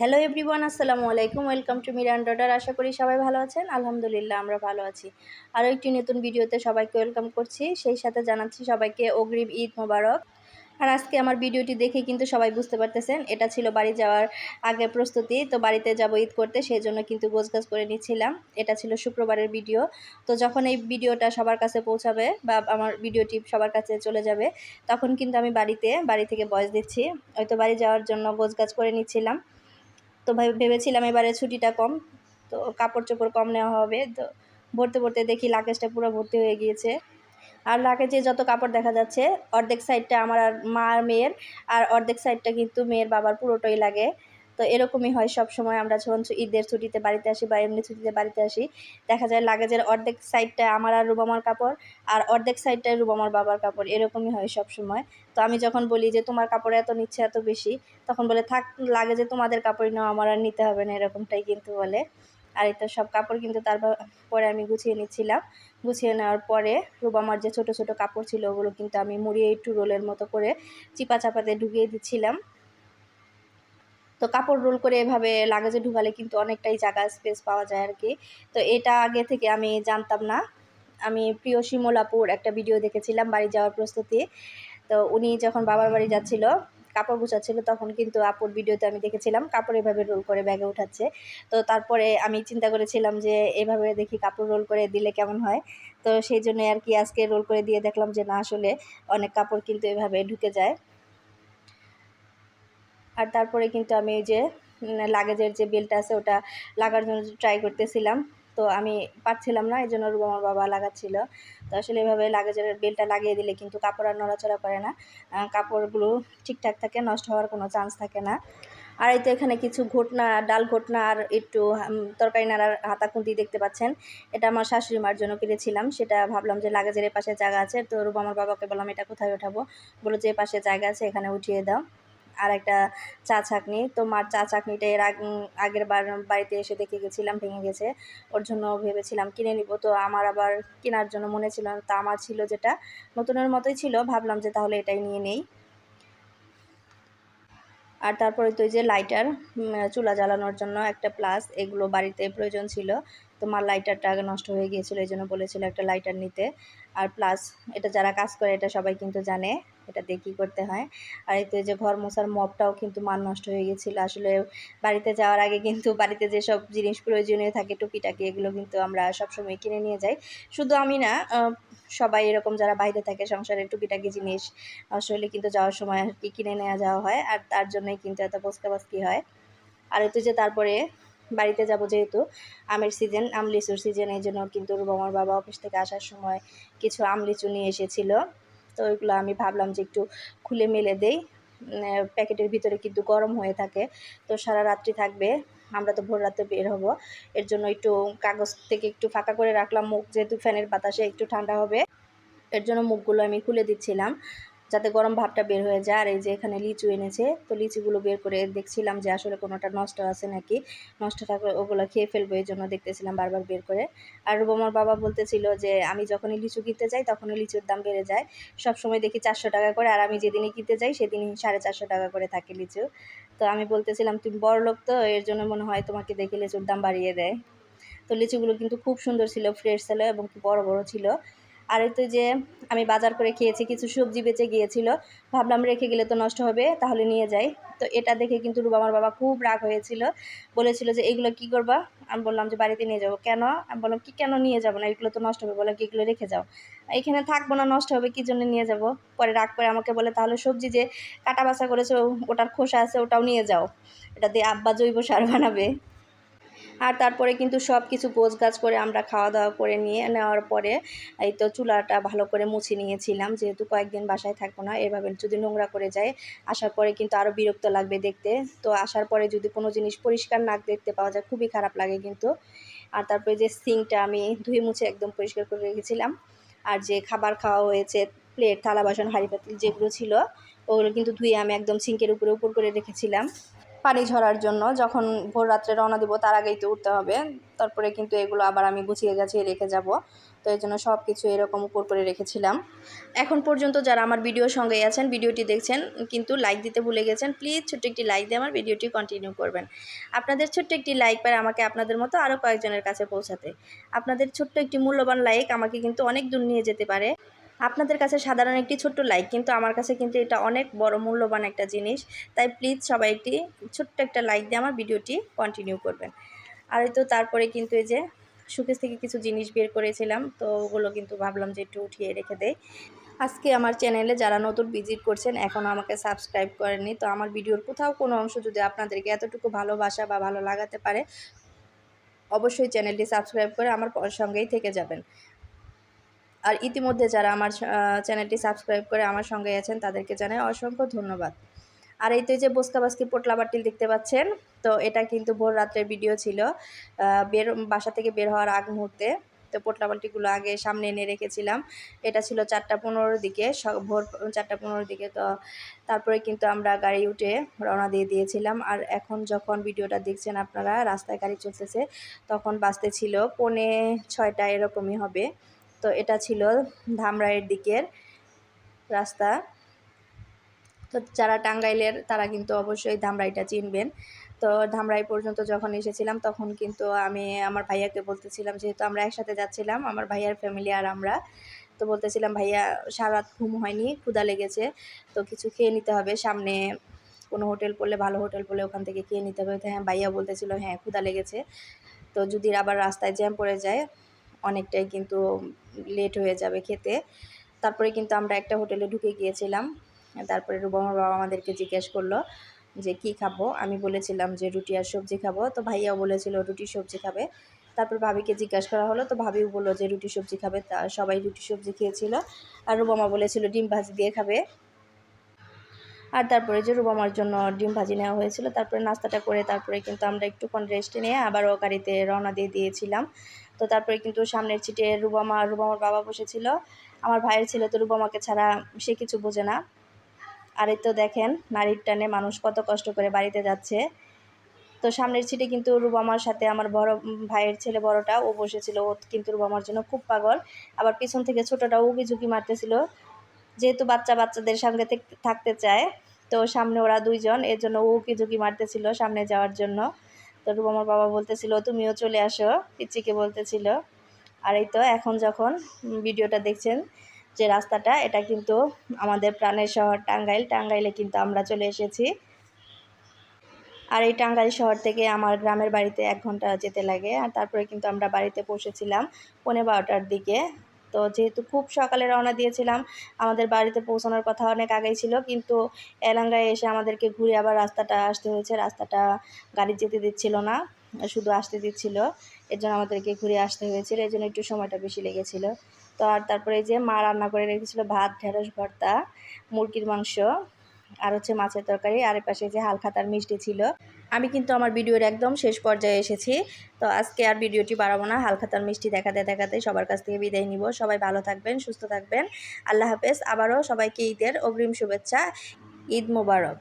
Hello everyone আসসালামু আলাইকুম welcome to Miran daughter আশা করি সবাই ভালো আছেন। আলহামদুলিল্লাহ, আমরা ভালো আছি। আরও একটি নতুন ভিডিওতে সবাইকে ওয়েলকাম করছি। সেই সাথে জানাচ্ছি সবাইকে অগ্রিম ঈদ মোবারক। আর আজকে আমার ভিডিওটি দেখে কিন্তু সবাই বুঝতে পারতেছেন, এটা ছিল বাড়ি যাওয়ার আগে প্রস্তুতি। তো বাড়িতে যাব ঈদ করতে, সেই জন্য কিন্তু গোছগাছ করে নিচ্ছিলাম। এটা ছিল শুক্রবারের ভিডিও। তো যখন এই ভিডিওটা সবার কাছে পৌঁছাবে বা আমার ভিডিওটি সবার কাছে চলে যাবে, তখন কিন্তু আমি বাড়িতে, বাড়ি থেকে বয়স দিচ্ছি। হয়তো বাড়ি যাওয়ার জন্য গোছগাছ করে নিচ্ছিলাম। তো ভেবেছিলাম এবারে ছুটিটা কম, তো কাপড় চোপড় কম নেওয়া হবে। তো ভরতে ভরতে দেখি লাকেজটা পুরো ভর্তি হয়ে গিয়েছে। আর লাকেজে যত কাপড় দেখা যাচ্ছে, অর্ধেক সাইডটা আমার আর মা আর মেয়ের, আর অর্ধেক সাইডটা কিন্তু মেয়ের বাবার পুরোটাই লাগে। তো এরকমই হয় সব সময় আমরা যখন ঈদের ছুটিতে বাড়িতে আসি বা এমনি ছুটিতে বাড়িতে আসি, দেখা যায় লাগেজের অর্ধেক সাইডটা আমার আর রুবামার কাপড় আর অর্ধেক সাইডটায় রুবামার বাবার কাপড়। এরকমই হয় সব সময় তো আমি যখন বলি যে, তোমার কাপড় এত নিচ্ছে এত বেশি? তখন বলে, থাক লাগে যে তোমাদের কাপড় নাও, আমার আর নিতে হবে না। এরকমটাই কিন্তু বলে। আর তো সব কাপড় কিন্তু তারপরে আমি গুছিয়ে নিচ্ছিলাম। গুছিয়ে নেওয়ার পরে রুবামার যে ছোট ছোট কাপড় ছিল, ওগুলো কিন্তু আমি মুড়িয়ে একটু রোলের মতো করে চিপা চাপাতে ঢুকিয়ে দিচ্ছিলাম। তো কাপড় রোল করে এভাবে লাগেজে ঢুকালে কিন্তু অনেকটাই জায়গা স্পেস পাওয়া যায় আর কি। তো এটা আগে থেকে আমি জানতাম না। আমি প্রিয় শিমলাপুর একটা ভিডিও দেখেছিলাম বাড়ি যাওয়ার প্রস্তুতি। তো উনি যখন বাবার বাড়ি যাচ্ছিল, কাপড় গুছাচ্ছিল, তখন কিন্তু আপুর ভিডিওতে আমি দেখেছিলাম কাপড় এভাবে রোল করে ব্যাগে উঠাচ্ছে। তো তারপরে আমি চিন্তা করেছিলাম যে এভাবে দেখি কাপড় রোল করে দিলে কেমন হয়? তো সেই জন্য আর কি আজকে রোল করে দিয়ে দেখলাম যে না, আসলে অনেক কাপড় কিন্তু এভাবে ঢুকে যায়। আর তারপরে কিন্তু আমি ওই যে লাগেজের যে বেলটা আছে ওটা লাগার জন্য ট্রাই করতেছিলাম। তো আমি পারছিলাম না এই জন্য আমার বাবা লাগাচ্ছিল। তো আসলে এভাবে লাগেজের বেলটা লাগিয়ে দিলে কিন্তু কাপড় আর নড়াচড়া করে না। কাপড়গুলো ঠিকঠাক থাকে, নষ্ট হওয়ার কোনো চান্স থাকে না। আর এই তো এখানে কিছু ঘটনা, ডাল ঘটনা আর একটু তরকারি নাড়ার হাতা খুন্তি দেখতে পাচ্ছেন। এটা আমার শাশুড়ি মার জন্য কিনেছিলাম। সেটা ভাবলাম যে লাগেজের পাশে জায়গা আছে। তো রূপ আমার বাবাকে বললাম, এটা কোথায় ওঠাবো? বলো যে পাশে জায়গা আছে, এখানে উঠিয়ে দাও। আর একটা চা ছাকনি তো মার চা ছাকনিটা এর আগের বার বাড়িতে এসে দেখে গেছিলাম, ভেঙে গেছে। ওর জন্য ভেবেছিলাম কিনে নিব। তো আমার আবার কেনার জন্য মনে ছিল তা আমার ছিল যেটা নতুনের মতোই ছিল। ভাবলাম যে তাহলে এটাই নিয়ে নেই। আর তারপরে তো যে লাইটার চুলা জ্বালানোর জন্য একটা প্লাস এগুলো বাড়িতে প্রয়োজন ছিল। তোমার লাইটারটা আগে নষ্ট হয়ে গিয়েছিল। এই জন্য বলেছিল একটা লাইটার নিতে। আর প্লাস এটা যারা কাজ করে এটা সবাই কিন্তু জানে। এটা দিয়ে কী করতে হয়? আর এতে যে ঘর মোছার মপটাও কিন্তু মান নষ্ট হয়ে গেছিল। আসলে বাড়িতে যাওয়ার আগে কিন্তু বাড়িতে যেসব জিনিস প্রয়োজনীয় থাকে, টুকিটাকি, এগুলো কিন্তু আমরা সবসময় কিনে নিয়ে যাই। শুধু আমি না সবাই এরকম যারা বাইরে থাকে সংসারের টুকিটাকি জিনিস আসলে কিন্তু যাওয়ার সময় আর কি কিনে নেওয়া যাওয়া হয়। আর তার জন্যই কিন্তু এত বসকাবাস্কি হয়। আর এতে যে তারপরে বাড়িতে যাব যেহেতু, আমের সিজন আম লিচুর সিজন এই জন্য কিন্তু রুবামার বাবা অফিস থেকে আসার সময় কিছু আম লিচু নিয়ে এসেছিল। তো ওইগুলো আমি ভাবলাম যে একটু খুলে মেলে দেই। প্যাকেটের ভিতরে কিন্তু গরম হয়ে থাকে, তো সারা রাত্রি থাকবে। আমরা তো ভোর রাতে বের হব। এর জন্য একটু কাগজ থেকে একটু ফাঁকা করে রাখলাম। মুখ যেহেতু ফ্যানের বাতাসে একটু ঠান্ডা হবে, এর জন্য মুখগুলো আমি খুলে দিচ্ছিলাম। যাতে গরম ভাবটা বের হয়ে যায়। আর এই যে এখানে লিচু এনেছে, তো লিচুগুলো বের করে দেখছিলাম যে আসলে কোনোটা নষ্ট আছে নাকি? নষ্ট থাকলে ওগুলো খেয়ে ফেলব, এই জন্য দেখতেছিলাম বারবার বের করে। আর রুবমার বাবা বলতেছিল যে, আমি যখনই লিচু কিনতে যাই, তখনই লিচুর দাম বেড়ে যায়। সব সময় দেখি চারশো টাকা করে, আর আমি যেদিনই কিনতে যাই, সেদিনই সাড়ে চারশো টাকা করে থাকে লিচু। তো আমি বলতেছিলাম, তুমি বড় লোক তো, এর জন্য মনে হয় তোমাকে দেখে লিচুর দাম বাড়িয়ে দেয়। তো লিচুগুলো কিন্তু খুব সুন্দর ছিল, ফ্রেশ ছিল এবং বড় বড় ছিল। আর এই তো যে আমি বাজার করে খেয়েছি, কিছু সবজি বেঁচে গিয়েছিল, ভাবলাম রেখে গেলে তো নষ্ট হবে, তাহলে নিয়ে যাই। তো এটা দেখে কিন্তু রুবা আমার বাবা খুব রাগ হয়েছিল, বলেছিল যে, এগুলো কি করবা? আমি বললাম যে, বাড়িতে নিয়ে যাব। কেন? আমি বললাম, কি কেন নিয়ে যাব না? এগুলো তো নষ্ট হবে। বলে কি, এগুলো রেখে যাও। এখানে থাকব না, নষ্ট হবে, কি জন্য নিয়ে যাব? পরে রাগ করে আমাকে বলে, তাহলে সবজি যে কাটা বাছা করেছ, ওটার খোসা আছে, ওটাও নিয়ে যাও। এটা দিয়ে আব্বা জৈব সার বানাবে। আর তারপরে কিন্তু সব কিছু গোছ গাছ করে আমরা খাওয়া দাওয়া করে নিয়ে নেওয়ার পরে এই তো চুলাটা ভালো করে মুছে নিয়েছিলাম, যেহেতু কয়েকদিন বাসায় থাকব না, এভাবে যদি নোংরা করে যায়, আসার পরে কিন্তু আরও বিরক্ত লাগবে দেখতে। তো আসার পরে যদি কোনো জিনিস পরিষ্কার না দেখতে পাওয়া যায়, খুবই খারাপ লাগে কিন্তু। আর তারপরে যে সিঙ্কটা আমি ধুয়ে মুছে একদম পরিষ্কার করে রেখেছিলাম। আর যে খাবার খাওয়া হয়েছে, প্লেট, থালা, বাসন, হাঁড়ি, পাতিল যেগুলো ছিল, ওগুলো কিন্তু ধুয়ে আমি একদম সিঙ্কের উপরে উপর করে রেখেছিলাম। পানি ঝরার জন্য যখন ভোর রাত্রে রওনা দিব, তার আগেই তো উঠতে হবে। তারপরে কিন্তু এগুলো আবার আমি গুছিয়ে গাছিয়ে রেখে যাব। তো এই জন্য সব কিছু এরকম উপর করে রেখেছিলাম। এখন পর্যন্ত যারা আমার ভিডিওর সঙ্গেই আছেন, ভিডিওটি দেখছেন, কিন্তু লাইক দিতে ভুলে গেছেন প্লিজ ছোট্ট একটি লাইক দিয়ে আমার ভিডিওটি কন্টিনিউ করবেন। আপনাদের ছোট্ট একটি লাইক পায় আমাকে আপনাদের মতো আরও কয়েকজনের কাছে পৌঁছাতে। আপনাদের ছোট্ট একটি মূল্যবান লাইক আমাকে কিন্তু অনেক দূর নিয়ে যেতে পারে। আপনাদের কাছে সাধারণ একটি ছোট্ট লাইক কিন্তু আমার কাছে কিন্তু এটা অনেক বড় মূল্যবান একটা জিনিস। তাই প্লিজ সবাই একটি ছোট্ট একটা লাইক দিয়ে আমার ভিডিওটি কন্টিনিউ করবেন। আর তো তারপরে কিন্তু এই যে সুকেশ থেকে কিছু জিনিস বের করেছিলাম, তো ওগুলো কিন্তু ভাবলাম যে একটু উঠিয়ে রেখে দেয় আজকে আমার চ্যানেলে যারা নতুন ভিজিট করছেন এখনও আমাকে সাবস্ক্রাইব করেননি, তো আমার ভিডিওর কোথাও কোনো অংশ যদি আপনাদেরকে এতটুকু ভালোবাসা বা ভালো লাগাতে পারে, অবশ্যই চ্যানেলটি সাবস্ক্রাইব করে আমার সঙ্গেই থেকে যাবেন। আর ইতিমধ্যে যারা আমার চ্যানেলটি সাবস্ক্রাইব করে আমার সঙ্গে আছেন, তাদেরকে জানাই অসংখ্য ধন্যবাদ। আর এই তো যে বস্কা বাস্কি পোটলা বাটিল দেখতে পাচ্ছেন, তো এটা কিন্তু ভোর রাত্রের ভিডিও ছিল বের, বাসা থেকে বের হওয়ার আগ মুহূর্তে। তো পোটলা বালতিগুলো আগে সামনে এনে রেখেছিলাম। এটা ছিল চারটা পনেরোর দিকে ভোর চারটা পনেরোর দিকে, তো তারপরে কিন্তু আমরা গাড়ি উঠে রওনা দিয়ে দিয়েছিলাম। আর এখন যখন ভিডিওটা দেখছেন আপনারা, রাস্তায় গাড়ি চলতেছে, তখন বাসতে ছিল পৌনে ছয়টা এরকমই হবে। তো এটা ছিল ধামরাইয়ের দিকের রাস্তা। তো যারা টাঙ্গাইলের, তারা কিন্তু অবশ্যই ধামরাইটা চিনবেন। তো ধামরাই পর্যন্ত যখন এসেছিলাম, তখন কিন্তু আমি আমার ভাইয়াকে বলতেছিলাম, যেহেতু আমরা একসাথে যাচ্ছিলাম, আমার ভাইয়ার ফ্যামিলি আর আমরা। তো বলতেছিলাম, ভাইয়া সারাত ঘুম হয়নি ক্ষুদা লেগেছে, তো কিছু খেয়ে নিতে হবে। সামনে কোনো হোটেল পড়লে ভালো হোটেল পড়লে ওখান থেকে খেয়ে নিতে হবে। হ্যাঁ ভাইয়া বলতেছিল হ্যাঁ ক্ষুদা লেগেছে। তো যদি আবার রাস্তায় জ্যাম পড়ে যায় অনেকটাই কিন্তু লেট হয়ে যাবে খেতে। তারপরে কিন্তু আমরা একটা হোটেলে ঢুকে গিয়েছিলাম। তারপরে রুবামার বাবা আমাদেরকে জিজ্ঞেস করল যে, কি খাব? আমি বলেছিলাম যে, রুটি আর সবজি খাব। তো ভাইয়াও বলেছিল, রুটি সবজি খাবে। তারপর ভাবিকে জিজ্ঞাসা করা হলো, তো ভাবিও বলল যে, রুটি সবজি খাবে। তা সবাই রুটি সবজি খেয়েছিল। আর রুবামা বলেছিল, ডিম ভাজি দিয়ে খাবে। আর তারপরে যে রুবামার জন্য ডিম ভাজি নেওয়া হয়েছিল, তারপরে নাস্তাটা করে তারপরে কিন্তু আমরা একটুক্ষণ রেস্ট নিয়ে আবারও গাড়িতে রওনা দিয়ে দিয়েছিলাম। তো তারপরে কিন্তু সামনের চিটে রুবামা, রুবামার বাবা বসেছিল। আমার ভাইয়ের ছেলে তো রুবামাকে ছাড়া সে কিছু বোঝে না। আর তো দেখেন, নারীর টানে মানুষ কত কষ্ট করে বাড়িতে যাচ্ছে। তো সামনের সিটে কিন্তু রুবামার সাথে আমার বড় ভাইয়ের ছেলে বড়টা, ও বসেছিল। ও কিন্তু রুবামার জন্য খুব পাগল। আবার পিছন থেকে ছোটোটা উকি ঝুঁকি মারতেছিল। যেহেতু বাচ্চা বাচ্চাদের সঙ্গে থাকতে চায়, তো সামনে ওরা দুইজন, এর জন্য উকি ঝুঁকি মারতেছিল সামনে যাওয়ার জন্য। তো রুবামার বাবা বলতেছিল, তুমিও চলে আসো। পিচিকে বলতেছিল। আর এই তো এখন যখন ভিডিওটা দেখছেন যে রাস্তাটা, এটা কিন্তু আমাদের প্রাণের শহর টাঙ্গাইল। টাঙ্গাইলে কিন্তু আমরা চলে এসেছি। আর এই টাঙ্গাইল শহর থেকে আমার গ্রামের বাড়িতে এক ঘণ্টা যেতে লাগে। আর তারপরে কিন্তু আমরা বাড়িতে পৌঁছেছিলাম পনেরো বারোটার দিকে। তো যেহেতু খুব সকালে রওনা দিয়েছিলাম, আমাদের বাড়িতে পৌঁছানোর কথা অনেক আগেই ছিল, কিন্তু এলাঙ্গায় এসে আমাদেরকে ঘুরে আবার রাস্তাটা আসতে হয়েছে। রাস্তাটা গাড়ি যেতে দিচ্ছিল না, শুধু আসতে দিচ্ছিল। এর জন্য আমাদেরকে ঘুরে আসতে হয়েছিল এই জন্য একটু সময়টা বেশি লেগেছিল। তো আর তারপরে যে মা রান্না করে রেখেছিল ভাত, ঢেঁড়স, ভর্তা, মুরগির মাংস আর হচ্ছে মাছের তরকারি, আর পাশে যে হালখাতার মিষ্টি ছিল। আমি কিন্তু আমার ভিডিওর একদম শেষ পর্যায়ে এসেছি। তো আজকে আর ভিডিওটি বাড়াবো না, হালখাতার মিষ্টি দেখাতে দেখাতে সবার কাছ থেকে বিদায় নিব। সবাই ভালো থাকবেন, সুস্থ থাকবেন। আল্লাহ হাফেজ। আবারও সবাইকে ঈদের অগ্রিম শুভেচ্ছা, ঈদ মোবারক।